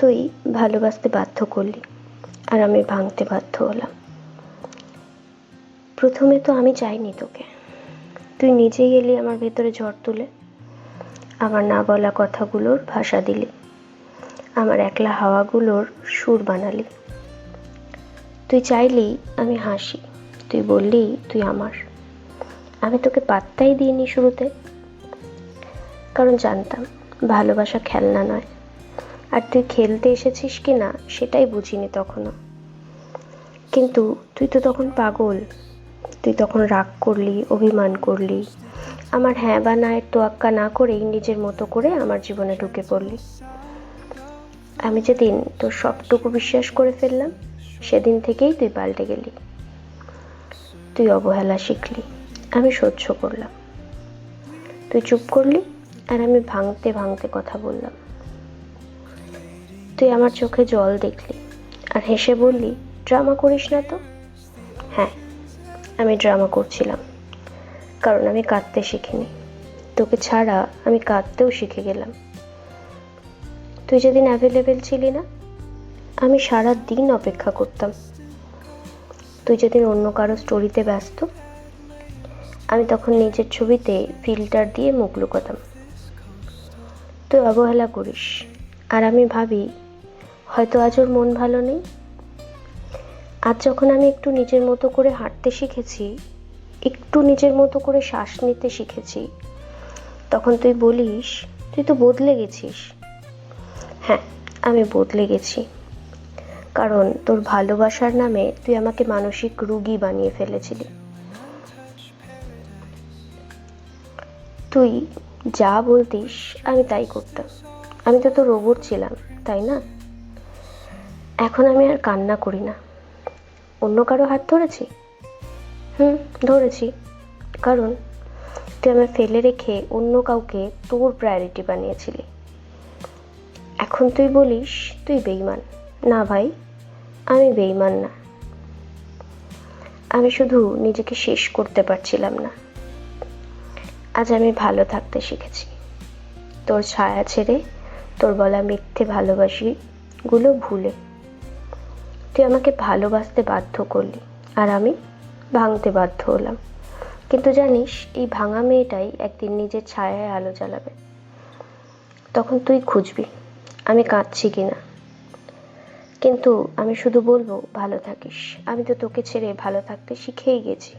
তুই ভালোবাসতে বাধ্য করলি আর আমি ভাঙতে বাধ্য হলাম। প্রথমে তো আমি চাইনি তোকে। তুই নিজেই এলি আমার ভেতরে ঝড় তুলে। আমার না বলা কথাগুলোর ভাষা দিলি। আমার একলা হাওয়াগুলোর সুর বানালি। তুই চাইলি আমি হাসি। তুই বললি তুই আমার। আমি তোকে পাত্তাই দিইনি শুরুতে। কারণ জানতাম ভালোবাসা খেলনা নয়। আর তুই খেলতে এসেছিস কি না, সেটাই বুঝিনি তখনও। কিন্তু তুই তো তখন পাগল। তুই তখন রাগ করলি, অভিমান করলি। আমার হ্যাঁ বা না এর তোয়াক্কা না করেই নিজের মতো করে আমার জীবনে ঢুকে পড়লি। আমি যেদিন তোর সবটুকু বিশ্বাস করে ফেললাম, সেদিন থেকেই তুই পাল্টে গেলি। তুই অবহেলা শিখলি, আমি সহ্য করলাম। তুই চুপ করলি আর আমি ভাঙতে ভাঙতে কথা বললাম। তুই আমার চোখে জল দেখলি আর হেসে বললি, ড্রামা করিস না তো? হ্যাঁ আমি ড্রামা করছিলাম, কারণ আমি কাঁদতে শিখিনি। তোকে ছাড়া আমি কাঁদতেও শিখে গেলাম। তুই যেদিন অ্যাভেলেবেল ছিলি না, আমি সারা দিন অপেক্ষা করতাম। তুই যেদিন অন্য কারও স্টোরিতে ব্যস্ত, আমি তখন নিজের ছবিতে ফিল্টার দিয়ে মুখ লুকাতাম। তুই অবহেলা করিস, আর আমি ভাবি হয়তো আজ ওর মন ভালো নেই। আজ যখন আমি একটু নিজের মতো করে হাঁটতে শিখেছি, একটু নিজের মতো করে শ্বাস নিতে শিখেছি, তখন তুই বলিস, তুই তো বদলে গেছিস। হ্যাঁ আমি বদলে গেছি। কারণ তোর ভালোবাসার নামে তুই আমাকে মানসিক রুগী বানিয়ে ফেলেছিলি। তুই যা বলতিস, আমি তাই করতাম। আমি তো তোর রোবট ছিলাম, তাই না? এখন আমি আর কান্না করি না। অন্য কারও হাত ধরেছি? হুম, ধরেছি। কারণ তুই আমায় ফেলে রেখে অন্য কাউকে তোর প্রায়োরিটি বানিয়েছিলি। এখন তুই বলিস তুই বেইমান না ভাই, আমি বেইমান না। আমি শুধু নিজেকে শেষ করতে পারছিলাম না। আজ আমি ভালো থাকতে শিখেছি। তোর ছায়া ছেড়ে তোর বলা মিথ্যে ভালোবাসি গুলো ভুলে। তুই আমাকে ভালোবাসতে বাধ্য করলি আর আমি ভাঙতে বাধ্য হলাম। কিন্তু জানিস, এই ভাঙা মেয়েটাই একদিন নিজের ছায়ায় আলো জ্বালাবে। তখন তুই খুঁজবি, আমি কাঁদছি কিনা। কিন্তু আমি শুধু বলব, ভালো থাকিস। আমি তো তোকে ছেড়ে ভালো থাকতে শিখেই গেছি।